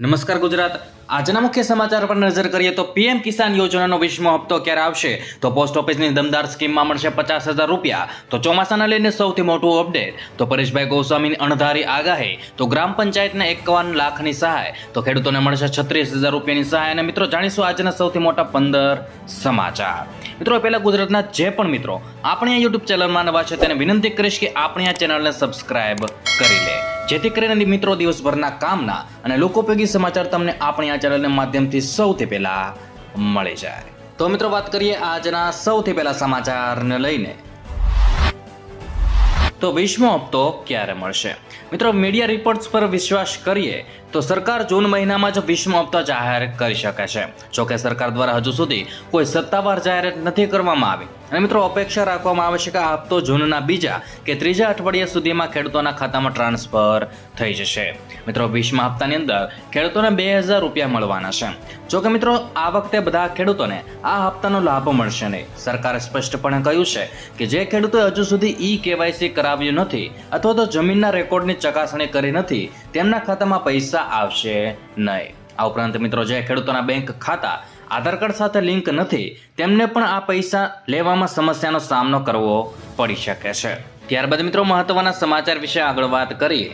નમસ્કાર ગુજરાત. આજના મુખ્ય સમાચાર પર નજર કરીએ તો પીએમ કિસાન યોજનાનો વીસમો હપ્તો ક્યારે આવશે? તો પોસ્ટ ઓફિસની દમદાર સ્કીમમાં મળશે પચાસ હજાર રૂપિયા. તો ચોમાસાના લઈને સૌથી મોટું અપડેટ. તો પરેશભાઈ ગોસ્વામીની અણધારી આગાહી. તો ગ્રામ પંચાયતને એકાવન લાખની સહાય. તો ખેડૂતોને મળશે છત્રીસ હજાર રૂપિયાની સહાય. અને મિત્રો, જાણીશું આજના સૌથી મોટા પંદર સમાચાર. મિત્રો પહેલાં ગુજરાતના જે પણ મિત્રો, આપણી આ યુટ્યુબ ચેનલમાં નવા છે, તેને વિનંતી કરીશ કે આપણી આ ચેનલને સબસ્ક્રાઈબ કરી લે. જેથી કરીને મિત્રો દિવસભરના કામના અને લોકોપયોગી સમાચાર તમને આપણી આ ચેનલના માધ્યમથી સૌથી પહેલા મળી જાય. તો મિત્રો વાત કરીએ આજના સૌથી પહેલા સમાચારને લઈને. તો વીસમો હપ્તો ક્યારે મળશે? મિત્રો મીડિયા રિપોર્ટ્સ પર વિશ્વાસ કરીએ તો સરકાર જૂન મહિનામાં જ વિશ્વ હપ્તા જાહેર કરી શકે છે. જોકે સરકાર દ્વારા હજુ સુધી કોઈ સત્તાવાર જાહેરાત નથી કરવામાં આવી. અને મિત્રો, અપેક્ષા રાખવામાં આવે છે કે આ હપ્તો જૂનના બીજા કે ત્રીજા અઠવાડિયા સુધીમાં ખેડૂતોના ખાતામાં ટ્રાન્સફર થઈ જશે. મિત્રો વીસમા હપ્તાની અંદર ખેડૂતોને બે હજાર રૂપિયા મળવાના છે. જોકે મિત્રો, આ વખતે બધા ખેડૂતોને આ હપ્તાનો લાભ મળશે નહીં. સરકારે સ્પષ્ટપણે કહ્યું છે કે જે ખેડૂતોએ હજુ સુધી ઈ કેવાયસી કરાવ્યું નથી અથવા તો જમીનના રેકોર્ડની ચકાસણી કરી નથી તેમના ખાતામાં પૈસા આવશે નહીં. આ ઉપરાંત મિત્રો, જે ખેડૂતોના બેંક ખાતા, આધાર કાર્ડ સાથે લિંક નથી, તેમને પણ આ પૈસા લેવામાં સમસ્યાનો સામનો કરવો પડી શકે છે. ત્યારબાદ મિત્રો, મહત્વના સમાચાર વિશે આગળ વાત કરીએ.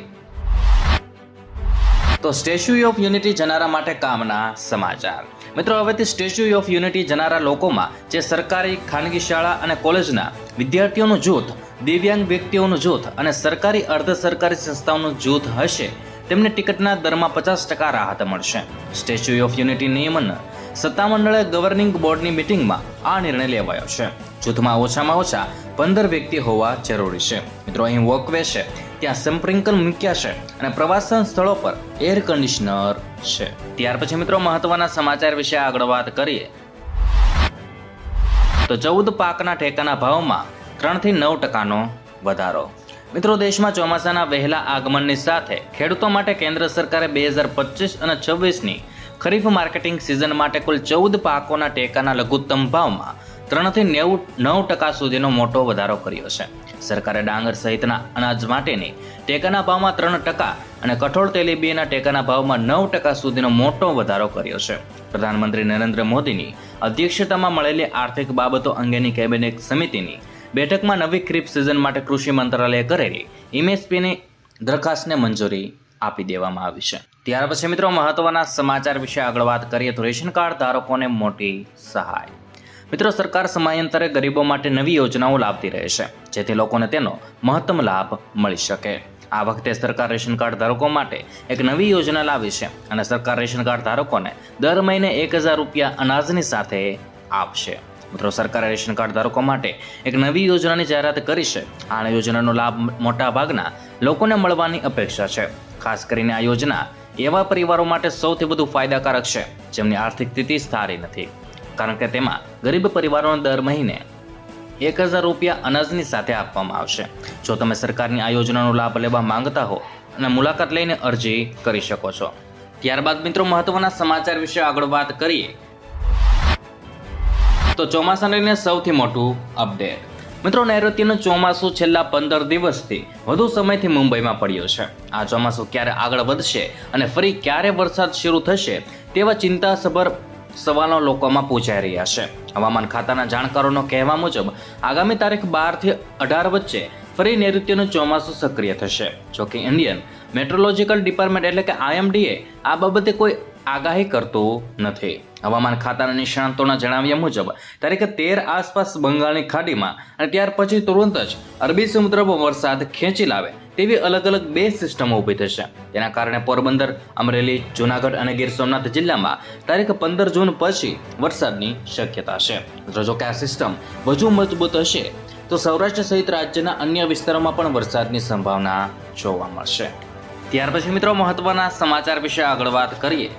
તો સ્ટેચ્યુ ઓફ યુનિટી જનારા માટે કામના સમાચાર. મિત્રો, હવેથી સ્ટેચ્યુ ઓફ યુનિટી જનારા લોકોમાં, જે સરકારી, ખાનગી શાળા અને કોલેજના વિદ્યાર્થીઓનું જૂથ, દિવ્યાંગ વ્યક્તિઓનું જૂથ અને સરકારી અર્ધ સરકારી સંસ્થાઓનું જૂથ હશે તેમને ટિકિટના દરમાં પચાસ ટકા રાહત મળશે. સ્ટેચ્યુ ઓફ યુનિટી નિયમન સત્તામંડળે ગવર્નિંગ બોર્ડની મિટિંગમાં આ નિર્ણય લેવાયો છે. જૂથમાં ઓછામાં ઓછા પંદર વ્યક્તિ હોવા જરૂરી છે. મિત્રો, અહીં વોકવે છે. ત્યાં સ્પ્રિંકલ મૂક્યા છે અને પ્રવાસન સ્થળો પર એર કન્ડિશનર છે. ત્યાર પછી મિત્રો, મહત્વના સમાચાર વિશે આગળ વાત કરીએ. તો ચૌદ પાકના ટેકાના ભાવમાં ત્રણથી નવ ટકાનો વધારો. મિત્રો, દેશમાં ચોમાસાના વહેલા આગમનની સાથે ખેડૂતો માટે કેન્દ્ર સરકારે બે હજાર પચીસ અને છવ્વીસની ખરીફ માર્કેટિંગ સિઝન માટે કુલ ચૌદ પાકોના ટેકાના લઘુત્તમ ભાવમાં ત્રણથી નેવું, નવ ટકા સુધીનો મોટો વધારો કર્યો છે. સરકારે ડાંગર સહિતના અનાજ માટેની ટેકાના ભાવમાં ત્રણ ટકા અને કઠોળ તેલીબીના ટેકાના ભાવમાં નવ ટકા સુધીનો મોટો વધારો કર્યો છે. પ્રધાનમંત્રી નરેન્દ્ર મોદીની અધ્યક્ષતામાં મળેલી આર્થિક બાબતો અંગેની કેબિનેટ સમિતિની બેઠકમાં નવી ખરીફ સિઝન માટે કૃષિ મંત્રાલયે કરેલી એમએસપીની દરખાસ્તને મંજૂરી આપી દેવામાં આવી છે. ત્યાર પછી મિત્રો મહત્વના સમાચાર વિશે આગળ વાત કરીએ તો રેશન કાર્ડ ધારકોને મોટી સહાય. મિત્રો સરકાર સમયાંતરે ગરીબો માટે નવી યોજનાઓ લાવતી રહે છે, જેથી લોકોને તેનો મહત્તમ લાભ મળી શકે. આ વખતે સરકાર રેશન કાર્ડ ધારકો માટે એક નવી યોજના લાવી છે અને સરકાર રેશન કાર્ડ ધારકોને દર મહિને એક હજાર રૂપિયા અનાજની સાથે આપશે. મિત્રો, સરકારે રેશન કાર્ડ ધારકો માટે એક નવી યોજનાની જાહેરાત કરી છે. આ યોજનાનો લાભ મોટા ભાગના લોકોને મળવાની અપેક્ષા છે. ખાસ કરીને આ યોજના એવા પરિવારો માટે સૌથી વધુ ફાયદાકારક છે, જેમની આર્થિક સ્થિતિ સારી નથી. કારણ કે તેમાં ગરીબ પરિવારોને દર મહિને એક હજાર રૂપિયા અનાજની સાથે આપવામાં આવશે. જો તમે સરકારની આ યોજનાનો લાભ લેવા માંગતા હો અને મુલાકાત લઈને અરજી કરી શકો છો. ત્યારબાદ મિત્રો, મહત્વના સમાચાર વિશે આગળ વાત કરીએ. તો ચોમાસાને લઈને સૌથી મોટું અપડેટ મિત્રો, નૈઋત્યનું ચોમાસું છેલ્લા પંદર દિવસથી વધુ સમયથી મુંબઈમાં પડ્યો છે. આ ચોમાસું ક્યારે આગળ વધશે અને ફરી ક્યારે વરસાદ શરૂ થશે તેવા ચિંતાસભર સવાલો લોકોમાં પૂછાઈ રહ્યા છે. હવામાન ખાતાના જાણકારોનો કહેવા મુજબ, આગામી તારીખ બારથી અઢાર વચ્ચે ફરી નૈઋત્યનું ચોમાસું સક્રિય થશે. જોકે ઇન્ડિયન મેટ્રોલોજીકલ ડિપાર્ટમેન્ટ એટલે કે આઈએમડીએ આ બાબતે કોઈ આગાહી કરતું નથી. હવામાન ખાતાના નિષ્ણાંતોના જણાવ્યા મુજબ, તારીખ તેર આસપાસ બંગાળની ખાડીમાં અને ત્યાર પછી તુરંત જ અરબી સમુદ્રમાં વરસાદ ખેંચી લાવે તેવી અલગ અલગ બે સિસ્ટમો ઊભી થશે. તેના કારણે પોરબંદર, અમરેલી, જૂનાગઢ અને ગીર સોમનાથ જિલ્લામાં તારીખ પંદર જૂન પછી વરસાદની શક્યતા છે. જો કે આ સિસ્ટમ વધુ મજબૂત હશે, તો સૌરાષ્ટ્ર સહિત રાજ્યના અન્ય વિસ્તારોમાં પણ વરસાદની સંભાવના જોવા મળશે. ત્યાર પછી મિત્રો મહત્વના સમાચાર વિશે આગળ વાત કરીએ.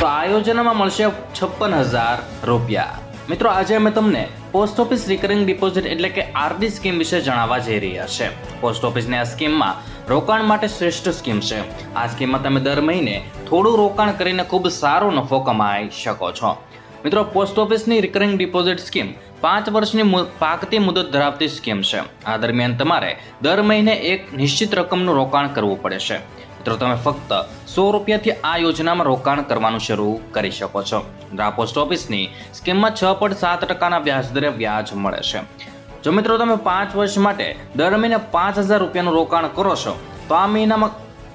તો આ મળશે છપ્પન હજાર રૂપિયા. મિત્રો, આજે અમે તમને પોસ્ટ ઓફિસ રિકરિંગ ડિપોઝિટ એટલે કે આરડી સ્કીમ વિશે જણાવવા જઈ રહ્યા છે. પોસ્ટ ઓફિસની આ સ્કીમમાં રોકાણ માટે શ્રેષ્ઠ સ્કીમ છે. આ સ્કીમમાં તમે દર મહિને થોડું રોકાણ કરીને ખૂબ સારો નફો કમાઈ શકો છો. મિત્રો, પોસ્ટ ઓફિસની રિકરિંગ ડિપોઝિટ સ્કીમ પાંચ વર્ષની પાકતી મુદત ધરાવતી સ્કીમ છે. આ દરમિયાન તમારે દર મહિને એક નિશ્ચિત રકમનું રોકાણ કરવું પડે છે. મિત્રો, તમે ફક્ત સો રૂપિયાથી આ યોજનામાં રોકાણ કરવાનું શરૂ કરી શકો છો. આ પોસ્ટ ઓફિસની સ્કીમમાં છ પોઈન્ટ સાત ટકાના વ્યાજદરે વ્યાજ મળે છે. જો મિત્રો, તમે પાંચ વર્ષ માટે દર મહિને પાંચ હજાર રૂપિયાનું રોકાણ કરો છો, તો આ મહિનામાં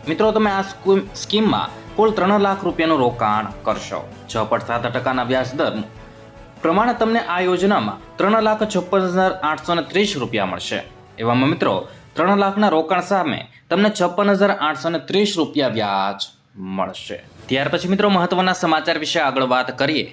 મિત્રો, તમે આ સ્કૂ- સ્કીમમાં કુલ ત્રણ લાખ રૂપિયાનું રોકાણ કરશો. છ પોઈન્ટ સાત ટકાના વ્યાજ દર પ્રમાણે તમને આ યોજનામાં ત્રણ લાખ છપ્પન હજાર આઠસો ત્રીસ રૂપિયા મળશે. એવામાં મિત્રો ત્રણ લાખના રોકાણ સામે તમને છપ્પન હજાર આઠસો ને ત્રીસ રૂપિયા વ્યાજ મળશે. ત્યાર પછી મિત્રો મહત્વના સમાચાર વિશે આગળ વાત કરીએ.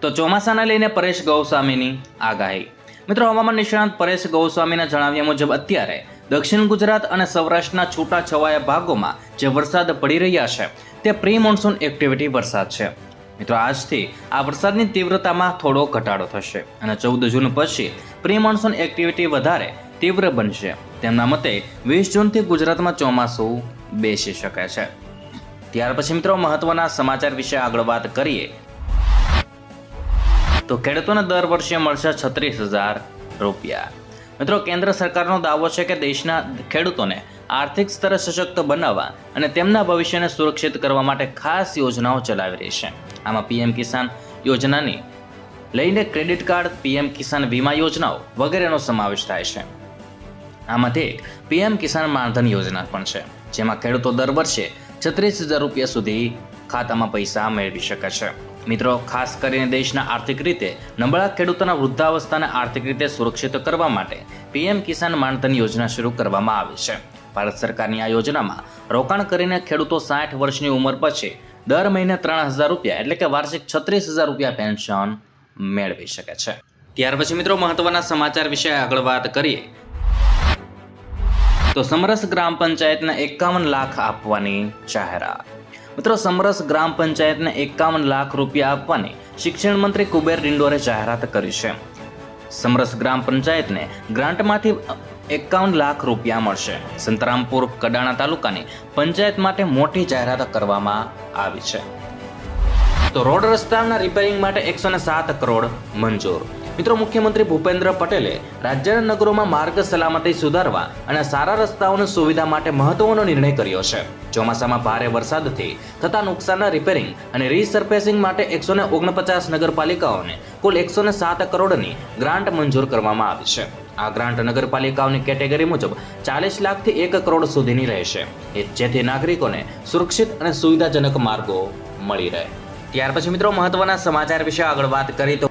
તો ચોમાસાને લઈને પરેશ ગૌસ્વામીની આગાહી. મિત્રો હવામાન નિષ્ણાંત પરેશ ગૌસ્વામીના જણાવ્યા મુજબ અત્યારે દક્ષિણ ગુજરાત અને સૌરાષ્ટ્રના છૂટા છવાયા ભાગોમાં જે વરસાદ પડી રહ્યા છે, તે પ્રી મોન્સૂન એક્ટિવિટી વરસાદ છે. મિત્રો આજથી આ વરસાદની તીવ્રતામાં થોડો ઘટાડો થશે અને ચૌદ જૂન પછી પ્રી મોન્સૂન એક્ટિવિટી વધારે તીવ્ર બનશે. તેમના મતે, વીસ જૂનથી ગુજરાતમાં ચોમાસું બેસી શકે છે. ત્યાર પછી મિત્રો, મહત્વના સમાચાર વિશે આગળ વાત કરીએ. તો ખેડૂતોને દર વર્ષે મળશે છત્રીસ હજાર રૂપિયા. મિત્રો, કેન્દ્ર સરકારનો દાવો છે કે દેશના ખેડૂતોને આર્થિક સ્તરે સશક્ત બનાવવા અને તેમના ભવિષ્યને સુરક્ષિત કરવા માટે ખાસ યોજનાઓ ચલાવી રહી છે. આમાં પીએમ કિસાન યોજનાની લઈને ક્રેડિટ કાર્ડ, પીએમ કિસાન વીમા યોજનાઓ વગેરેનો સમાવેશ થાય છે. આમાંથી એક પીએમ કિસાન માનધન યોજના પણ છે, જેમાં ખેડૂતો દર વર્ષે છત્રીસ હજાર રૂપિયા સુધી ખાતામાં પૈસા મેળવી શકે છે. મિત્રો, ખાસ કરીને દેશના આર્થિક રીતે નબળા ખેડૂતોના વૃદ્ધાવસ્થાને આર્થિક રીતે સુરક્ષિત કરવા માટે પીએમ કિસાન માનધન યોજના શરૂ કરવામાં આવી છે. ભારત સરકારની આ યોજનામાં રોકાણ કરીને ખેડૂતો સાઠ વર્ષની ઉંમર પછી દર મહિને ત્રણ હજાર રૂપિયા એટલે કે વાર્ષિક છત્રીસ હજાર રૂપિયા પેન્શન મેળવી શકે છે. ત્યાર પછી મિત્રો મહત્વના સમાચાર વિશે આગળ વાત કરીએ. તો સમરસ ગ્રામ પંચાયતને એકાવન લાખ આપવાની જાહેરાત. મિત્રો સમરસ ગ્રામ પંચાયતને એકાવન લાખ રૂપિયા આપવાની શિક્ષણ મંત્રી કુબેર ડિંડોરે જાહેરાત કરી છે. સમરસ ગ્રામ પંચાયતને ગ્રાન્ટમાંથી એકાવન લાખ રૂપિયા મળશે. સંતરામપુર, કડાણા તાલુકાની પંચાયત માટે મોટી જાહેરાત કરવામાં આવી છે. તો રોડ રસ્તાના રિપેરિંગ માટે એકસો સાત કરોડ મંજૂર. મિત્રો, મુખ્યમંત્રી ભૂપેન્દ્ર પટેલે રાજ્યના નગરોમાં માર્ગ સલામતી સુધારવા અને સારા રસ્તાઓની સુવિધા માટે મહત્વનો નિર્ણય કર્યો છે. ચોમાસામાં ભારે વરસાદથી થતા નુકસાનના રિપેરિંગ અને રીસર્ફેસિંગ માટે એકસો ઓગણપચાસ નગરપાલિકાઓને કુલ એકસો સાત કરોડની ગ્રાન્ટ મંજૂર કરવામાં આવી છે. આ ગ્રાન્ટ નગરપાલિકાઓની કેટેગરી મુજબ ચાલીસ લાખથી એક કરોડ સુધીની રહેશે. જેથી નાગરિકોને સુરક્ષિત અને સુવિધાજનક માર્ગો મળી રહે. ત્યાર પછી મિત્રો મહત્વના સમાચાર વિશે આગળ વાત કરી તો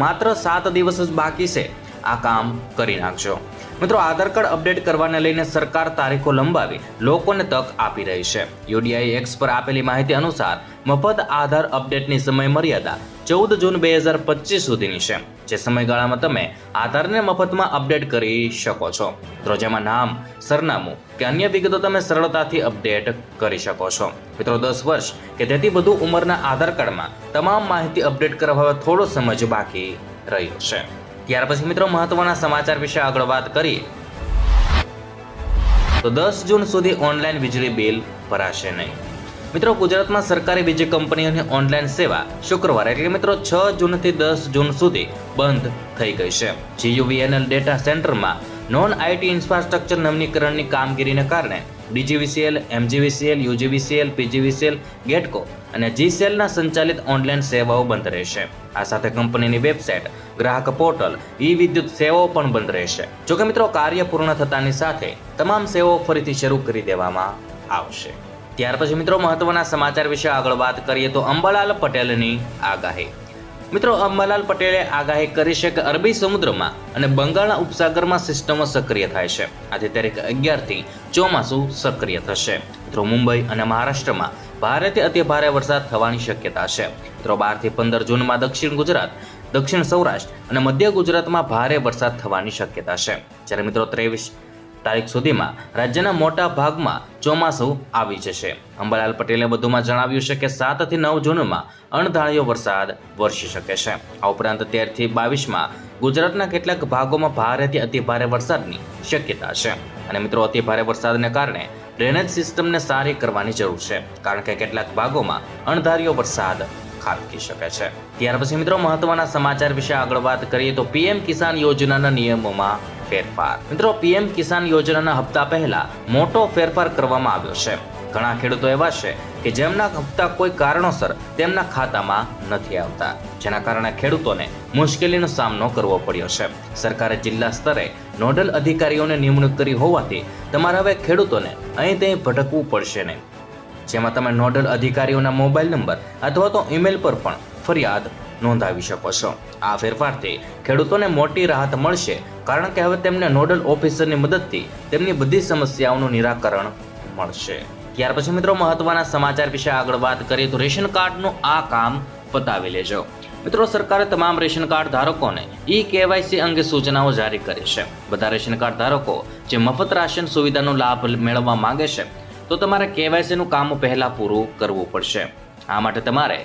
માત્ર સાત દિવસ જ બાકી છે. આ કામ કરી નાખજો. મિત્રો, આધાર કાર્ડ અપડેટ કરવાને લઈને સરકાર તારીખો લંબાવી લોકોને તક આપી રહી છે. યુડીઆઈ એક્સ પર આપેલી માહિતી અનુસાર, મફત આધાર અપડેટની સમય મર્યાદા ચૌદ જૂન બે હજાર પચીસ સુધીની છે, જે સમયગાળામાં તમે આધારને મફતમાં અપડેટ કરી શકો છો. મિત્રો, જેમાં નામ, સરનામું કે અન્ય વિગતો તમે સરળતાથી અપડેટ કરી શકો છો. મિત્રો, દસ વર્ષ કે તેથી વધુ ઉંમરના આધાર કાર્ડમાં તમામ માહિતી અપડેટ કરવા થોડો સમય બાકી રહ્યો છે. ત્યાર પછી મિત્રો મહત્વના સમાચાર વિશે આગળ વાત કરીએ. તો દસ જૂન સુધી ઓનલાઈન વીજળી બિલ ભરાશે નહીં. મિત્રો ગુજરાતમાં સરકારી વીજ કંપનીઓની ઓનલાઈન સેવા શુક્રવારે એટલે મિત્રો છ જૂનથી દસ જૂન સુધી બંધ થઈ ગઈ છે. જીયુવીએનએલ ડેટા સેન્ટરમાં નોન આઈટી ઇન્ફ્રાસ્ટ્રક્ચર નવીનીકરણની કામગીરીને કારણે ડીજીવીસીએલ, એમજીવીસીએલ, યુજીવીસીએલ, પીજીવીસીએલ, ગેટકો અને જીસેલના સંચાલિત ઓનલાઈન સેવાઓ બંધ રહેશે. આ સાથે કંપનીની વેબસાઇટ, ગ્રાહક પોર્ટલ ઈ વિદ્યુત સેવાઓ પણ બંધ રહેશે. જોકે મિત્રો, કાર્ય પૂર્ણ થતાની સાથે તમામ સેવાઓ ફરીથી શરૂ કરી દેવામાં આવશે. ત્યાર પછી મિત્રો, મહત્વના સમાચાર વિશે આગળ વાત કરીએ તો અંબાલાલ પટેલની આગાહી. મિત્રો અંબાલાલ પટેલે આગાહી કરી છે કે અરબી સમુદ્રમાં અને બંગાળના ઉપસાગરમાં સિસ્ટમો સક્રિય થાય છે. આથી તારીખ અગિયારથી ચોમાસું સક્રિય થશે. મિત્રો, મુંબઈ અને મહારાષ્ટ્રમાં ભારેથી અતિ ભારે વરસાદ થવાની શક્યતા છે. મિત્રો, બારથી પંદર જૂનમાં દક્ષિણ ગુજરાત, દક્ષિણ સૌરાષ્ટ્ર અને મધ્ય ગુજરાતમાં ભારે વરસાદ થવાની શક્યતા છે. જ્યારે મિત્રો, ત્રેવીસ તારીખ સુધીમાં રાજ્યના મોટા ભાગમાં ચોમાસું આવી જશે. અંબાલાલ પટેલે વધુમાં જણાવ્યું છે કે સાતથી નવ જૂનમાં અણધાર્યો વરસાદ વરસી શકે છે. આ ઉપરાંત તેરથી બાવીસમાં ગુજરાતના કેટલાક ભાગોમાં ભારેથી અતિભારે વરસાદની શક્યતા છે. અને મિત્રો, અતિભારે વરસાદને કારણે ડ્રેનેજ સિસ્ટમને સારી કરવાની જરૂર છે, કારણ કે કેટલાક ભાગોમાં અણધાર્યો વરસાદ ખાબકી શકે છે. ત્યાર પછી મિત્રો, મહત્વના સમાચાર વિશે આગળ વાત કરીએ તો પીએમ કિસાન યોજનાના નિયમોમાં ફેરફાર. મિત્રો, પીએમ કિસાન યોજનાના હપ્તા પહેલા મોટો ફેરફાર કરવામાં આવ્યો છે. ઘણા ખેડૂતો એવા છે કે જેમના હપ્તા કોઈ કારણોસર તેમના ખાતામાં નથી આવતા, જેના કારણે ખેડૂતોને મુશ્કેલીનો સામનો કરવો પડ્યો છે. સરકારે જિલ્લા સ્તરે નોડલ અધિકારીઓને નિમણૂક કરી હોવાથી તમારે હવે ખેડૂતોને અહીં ત્યાં ભટકવું પડશે નહીં. જેમાં તમે નોડલ અધિકારીઓના મોબાઈલ નંબર અથવા તો ઈમેલ પર પણ ફરિયાદ નોંધાવી શકો છો. આ ફેરફારથી ખેડૂતોને મોટી રાહત મળશે, કારણ કે હવે તેમને નોડલ ઓફિસરની મદદથી તેમની બધી સમસ્યાઓનું નિરાકરણ મળશે. ત્યાર પછી મિત્રો, મહત્વના સમાચાર વિશે આગળ વાત કરીએ તો રેશન કાર્ડનું આ કામ પતાવી લેજો. મિત્રો, સરકારે તમામ રેશન કાર્ડ ધારકોને ઈ કેવાયસી અંગે સૂચનાઓ જારી કરી છે. બધા રેશન કાર્ડ ધારકો જે મફત રાશન સુવિધાનો લાભ મેળવવા માંગે છે, તો તમારે કેવાયસીનું કામ પહેલાં પૂરું કરવું પડશે. આ માટે તમારે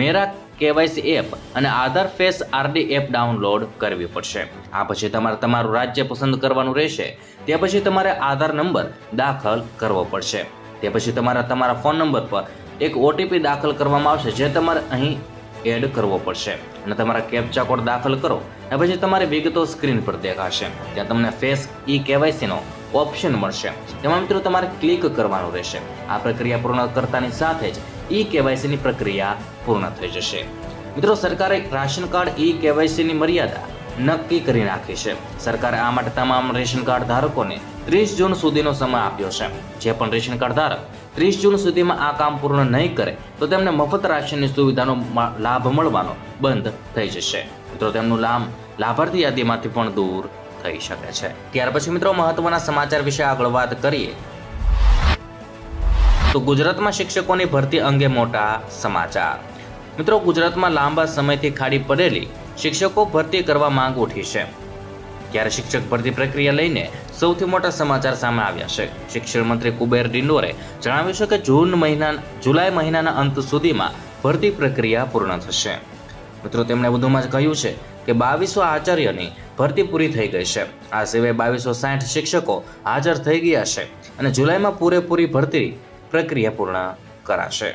મેરા કેવાયસી એપ અને Aadhaar face RD app download કરવી પડશે. આ પછી તમારે તમારું રાજ્ય પસંદ કરવાનું રહેશે. તે પછી તમારે આધાર નંબર દાખલ કરવો પડશે. તે પછી તમારા તમારા ફોન નંબર પર એક ઓટીપી દાખલ કરવામાં આવશે, જે તમારે અહીં એડ કરવો પડશે. અને તમારા કેપ્ચા કોડ દાખલ કરો, અને પછી તમારી વિગતો સ્ક્રીન પર દેખાશે. ત્યાં તમને ફેસ ઈ કેવાયસીનો ઓપ્શન મળશે. તેમાં મિત્રો તમારે ક્લિક કરવાનું રહેશે. આ પ્રક્રિયા પૂર્ણ કરતાની સાથે જ ઈ કેવાયસીની પ્રક્રિયા પૂર્ણ થઈ જશે. મિત્રો, સરકારે રાશન કાર્ડ ઈ કેવાયસીની મર્યાદા નક્કી કરી નાખી છે. સરકારે આ માટે તમામ રેશન કાર્ડ ધારકોને ત્રીસ જૂન સુધીનો સમય આપ્યો છે. જે પણ રેશન કાર્ડ ધારક ત્રીસ જૂન સુધીમાં આ કામ પૂર્ણ નહીં કરે, તો તેમને મફત રાશનની સુવિધાનો લાભ મળવાનો બંધ થઈ જશે. મિત્રો, તેમનું લાભ લાભાર્થી યાદીમાંથી પણ દૂર થઈ શકે છે. ત્યાર પછી મિત્રો, મહત્વના સમાચાર વિશે આગળ વાત કરીએ. તો ગુજરાતમાં શિક્ષકોની ભરતી અંગે મોટા સમાચાર. મિત્રો, ગુજરાતમાં લાંબા સમયથી ખાડી પડેલી શિક્ષકો ભરતી કરવા માંગ ઉઠી છે. ત્યારે શિક્ષક ભરતી પ્રક્રિયા લઈને સૌથી મોટા સમાચાર સામે આવ્યા છે. શિક્ષણ મંત્રી કુબેર ડિંડોરે જણાવ્યું છે કે જૂન મહિના, જુલાઈ મહિનાના અંત સુધીમાં ભરતી પ્રક્રિયા પૂર્ણ થશે. મિત્રો, તેમણે વધુમાં કહ્યું છે કે બાવીસો આચાર્યની ભરતી પૂરી થઈ ગઈ છે. આ સિવાય બાવીસો સાઠ શિક્ષકો હાજર થઈ ગયા છે અને જુલાઈમાં પૂરેપૂરી ભરતી પ્રક્રિયા પૂર્ણ કરાશે.